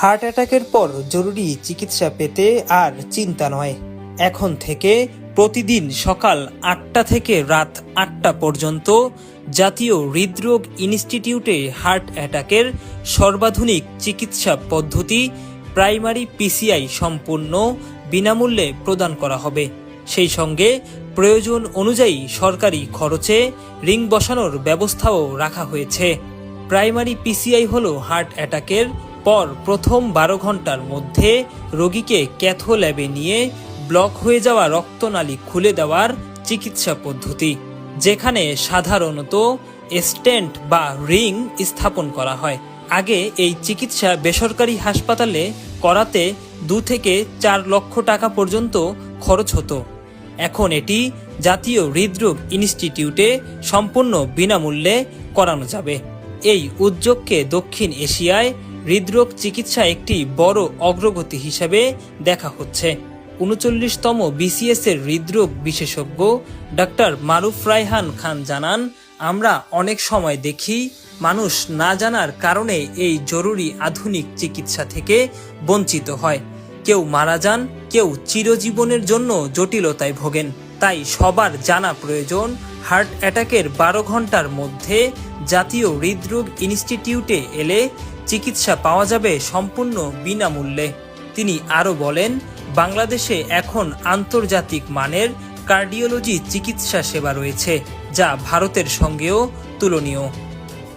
Heart অ্যাটাকের পর জরুরি চিকিৎসা পেতে আর চিন্তা নয়। এখন থেকে প্রতিদিন সকাল আটটা থেকে রাত আটটা পর্যন্ত জাতীয় হৃদরোগ ইনস্টিটিউটে হার্ট অ্যাটাকের সর্বাধুনিক চিকিৎসা পদ্ধতি প্রাইমারি পিসিআই সম্পূর্ণ বিনামূল্যে প্রদান করা হবে। সেই সঙ্গে প্রয়োজন অনুযায়ী সরকারি খরচে রিং বসানোর ব্যবস্থাও রাখা হয়েছে। প্রাইমারি পিসিআই হল হার্ট অ্যাটাকের পর প্রথম বারো ঘণ্টার মধ্যে রোগীকে ক্যাথো ল্যাবে নিয়ে ব্লক হয়ে যাওয়া রক্তনালী খুলে দেওয়ার চিকিৎসা পদ্ধতি, যেখানে সাধারণত স্টেন্ট বা রিং স্থাপন করা হয়। আগে এই চিকিৎসা বেসরকারি হাসপাতালে করাতে দু থেকে চার লক্ষ টাকা পর্যন্ত খরচ হতো। এখন এটি জাতীয় হৃদরোগ ইনস্টিটিউটে সম্পূর্ণ বিনামূল্যে করানো যাবে। এই উদ্যোগকে দক্ষিণ এশিয়ায় হৃদরোগ চিকিৎসা একটি বড় অগ্রগতি হিসেবে দেখা হচ্ছে। উনচল্লিশতম বিসিএস এর হৃদরোগ বিশেষজ্ঞ ডাক্তার মারুফ রায়হান খান জানান, আমরা অনেক সময় দেখি মানুষ না জানার কারণে এই জরুরি আধুনিক চিকিৎসা থেকে বঞ্চিত হয়। কেউ মারা যান, কেউ চিরজীবনের জন্য জটিলতায় ভোগেন। তাই সবার জানা প্রয়োজন, হার্ট অ্যাটাকের বারো ঘণ্টার মধ্যে জাতীয় হৃদরোগ ইনস্টিটিউটে এলে চিকিৎসা পাওয়া যাবে সম্পূর্ণ বিনামূল্যে। তিনি আরও বলেন, বাংলাদেশে এখন আন্তর্জাতিক মানের কার্ডিওলজি চিকিৎসা সেবা রয়েছে, যা ভারতের সঙ্গেও তুলনীয়।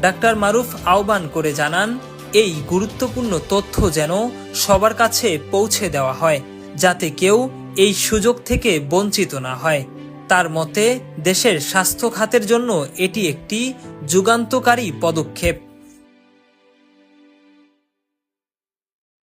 ডাক্তার মারুফ আহ্বান করে জানান, এই গুরুত্বপূর্ণ তথ্য যেন সবার কাছে পৌঁছে দেওয়া হয়, যাতে কেউ এই সুযোগ থেকে বঞ্চিত না হয়। তার মতে দেশের স্বাস্থ্য খাতের জন্য এটি একটি যুগান্তকারী পদক্ষেপ।